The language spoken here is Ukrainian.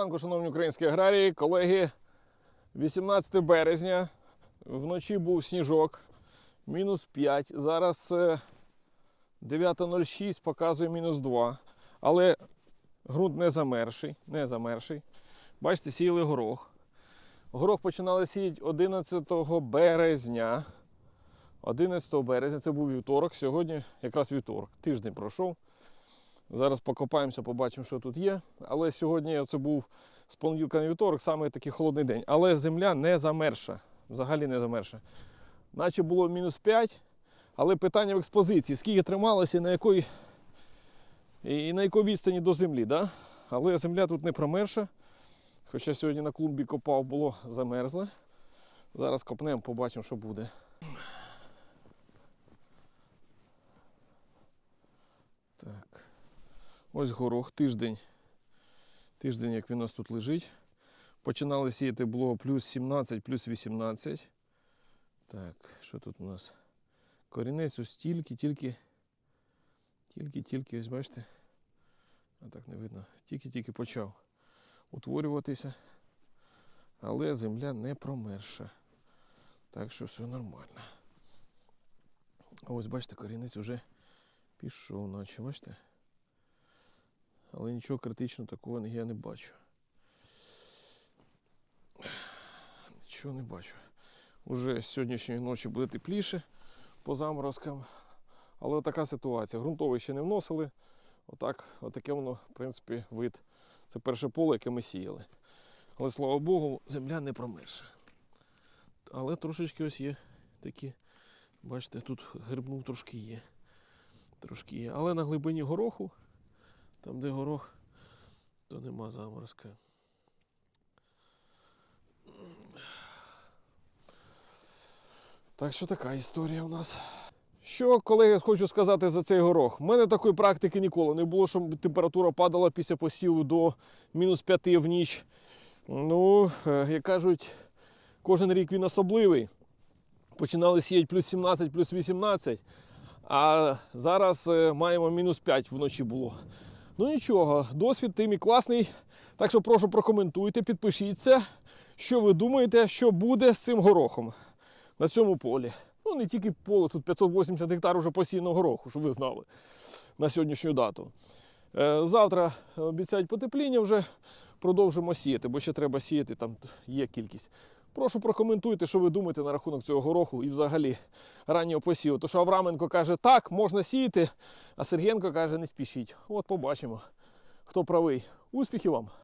ранку, шановні українські аграрії, колеги. 18 березня. Вночі був сніжок. Мінус 5. Зараз е, 9.06 показує мінус 2. Але ґрунт не замерший. Не замерший. Бачите, сіяли горох. Горох починали сіяти 11 березня. 11 березня це був вівторок. Сьогодні якраз вівторок. Тиждень пройшов. Зараз покопаємося, побачимо, що тут є. Але сьогодні це був з понеділка на вівторок, саме такий холодний день. Але земля не замерша. Взагалі не замерша. Наче було мінус 5, але питання в експозиції, скільки трималося і на якої, і на якій відстані до землі. Да? Але земля тут не промерша. Хоча сьогодні на клумбі копав, було замерзле. Зараз копнемо, побачимо, що буде. Ось горох, тиждень. Тиждень, як він у нас тут лежить. Починали сіяти було плюс 17, плюс 18. Так, що тут у нас? Корінець ось тільки, тільки, тільки, тільки, ось бачите. А так не видно. Тільки-тільки почав утворюватися. Але земля не промерша. Так що все нормально. Ось бачите, корінець вже пішов, наче, бачите? Але нічого критичного такого я не бачу. Нічого не бачу. Уже з сьогоднішньої ночі буде тепліше по заморозкам. Але така ситуація. Грунтовий ще не вносили. Отак, отаке воно, в принципі, вид. Це перше поле, яке ми сіяли. Але слава Богу, земля не промерша. Але трошечки ось є такі, бачите, тут грибнув трошки є. Трошки є. Але на глибині гороху, там де горох, то нема заморозка. Так що така історія у нас. Що, колеги, хочу сказати за цей горох. У мене такої практики ніколи не було, щоб температура падала після посіву до мінус 5 в ніч. Ну, е, як кажуть, кожен рік він особливий. Починали сіяти плюс 17, плюс 18, а зараз е, маємо мінус 5 вночі було. Ну нічого, досвід тим і класний. Так що прошу прокоментуйте, підпишіться, що ви думаєте, що буде з цим горохом на цьому полі. Ну, не тільки поле, тут 580 гектар уже посійного гороху, щоб ви знали на сьогоднішню дату. Е, Завтра обіцяють потепління вже продовжимо сіяти, бо ще треба сіяти, там є кількість. Прошу прокоментуйте, що ви думаєте на рахунок цього гороху і взагалі раннього посіву. То що Авраменко каже, так, можна сіяти, а Сергієнко каже, не спішіть. От побачимо, хто правий. Успіхів вам!